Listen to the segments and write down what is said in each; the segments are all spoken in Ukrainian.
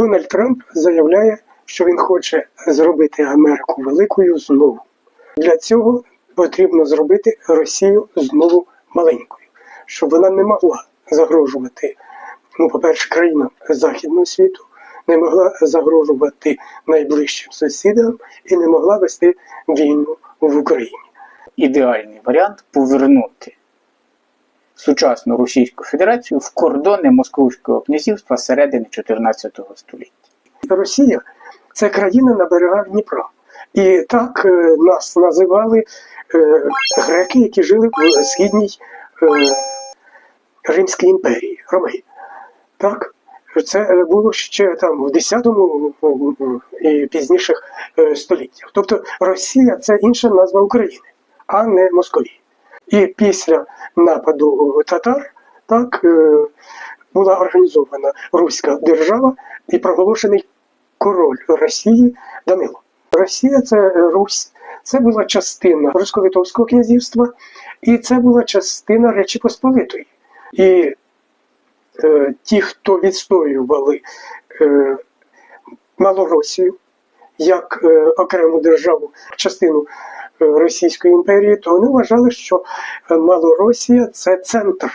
Дональд Трамп заявляє, що він хоче зробити Америку великою знову. Для цього потрібно зробити Росію знову маленькою, щоб вона не могла загрожувати, ну, по-перше, країнам Західного світу, не могла загрожувати найближчим сусідам і не могла вести війну в Україні. ідеальний варіант повернути сучасну Російську Федерацію в кордони Московського князівства середини 14 століття. Росія це країна на берегах Дніпра. І так е, нас називали е, греки, які жили в східній е, Римській імперії, Ромеї. Так? Це було ще там в 10-му і пізніших століттях. Тобто Росія це інша назва України, а не Московії. І після нападу татар так, е, була організована Руська держава і проголошений король Росії Данило. Росія це Русь, це була частина Русько-Литовського князівства, і це була частина Речі Посполитої. І е, ті, хто відстоювали е, Малоросію як е, окрему державу, частину Російської імперії, то вони вважали, що е, Малоросія це центр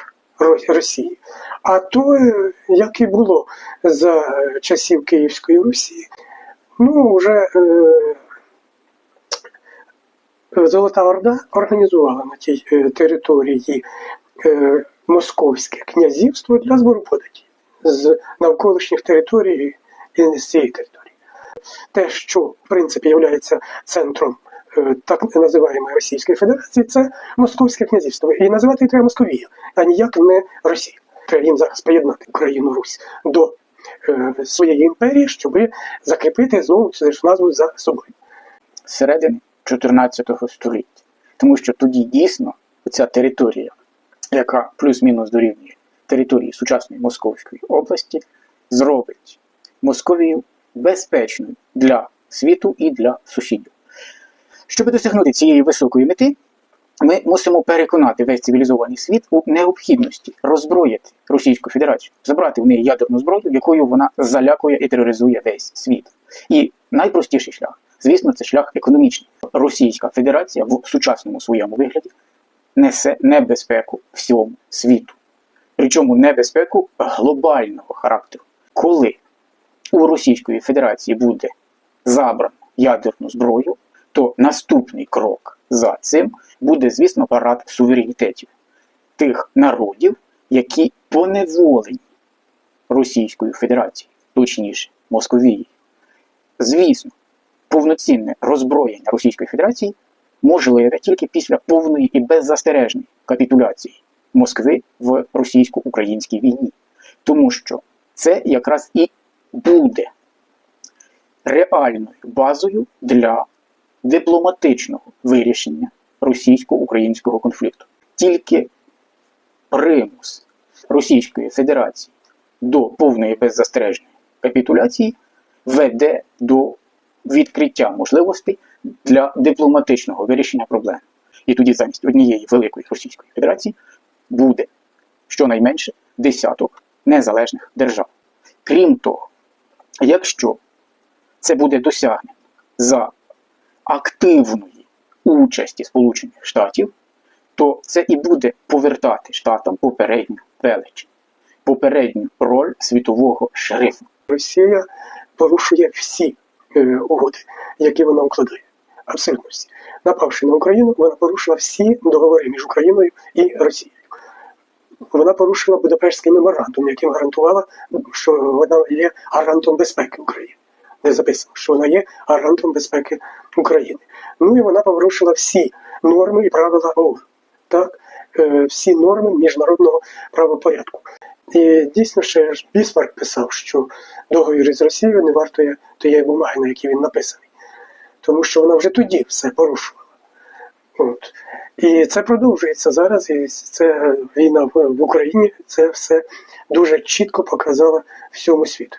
Росії. А то, е, як і було за часів Київської Русі, ну вже е, Золота Орда організувала на тій е, території е, Московське князівство для збору податків з навколишніх територій і з цієї території. Те, що в принципі є центром е, так називаємої Російської Федерації, це Московське князівство. І називати її треба Московія, а ніяк не Росія. Треба їм зараз приєднати Україну Русь до е, своєї імперії, щоб закріпити знову цю ж назву за собою. середини 14 століття. Тому що тоді дійсно ця територія, яка плюс-мінус дорівнює території сучасної Московської області, зробить Московію безпечною для світу і для сусідів. Щоб досягнути цієї високої мети, ми мусимо переконати весь цивілізований світ у необхідності роззброїти Російську Федерацію, забрати в неї ядерну зброю, якою вона залякує і тероризує весь світ. І найпростіший шлях, звісно, це шлях економічний. Російська Федерація в сучасному своєму вигляді несе небезпеку всьому світу. Причому небезпеку глобального характеру. Коли у Російської Федерації буде забрано ядерну зброю, то наступний крок за цим буде, звісно, парад суверенітетів тих народів, які поневолені Російською Федерацією, точніше, Московією. Звісно, повноцінне роззброєння Російської Федерації можливе тільки після повної і беззастережної капітуляції Москви в російсько-українській війні. Тому що це якраз і буде реальною базою для дипломатичного вирішення російсько-українського конфлікту. Тільки примус Російської Федерації до повної беззастережної капітуляції веде до відкриття можливостей для дипломатичного вирішення проблем. І тоді замість однієї великої Російської Федерації буде щонайменше десяток незалежних держав. Крім того, якщо це буде досягнено за активної участі Сполучених Штатів, то це і буде повертати штатам попередню велич, попередню роль світового шерифа. Росія порушує всі е, угоди, які вона укладає. Абсолютно всі. Напавши на Україну, вона порушила всі договори між Україною і Росією. Вона порушила Будапештський меморандум, яким гарантувала, що вона є гарантом безпеки України. Де записано, що вона є гарантом безпеки України. Ну і вона порушила всі норми і правила ООН. Так? Е, всі норми міжнародного правопорядку. І дійсно ще Бісмарк писав, що договір із Росією не вартує тієї бумаги, на якій він написаний. Тому що вона вже тоді все порушувала. От. І це продовжується зараз, і це війна в Україні, це все дуже чітко показала всьому світу.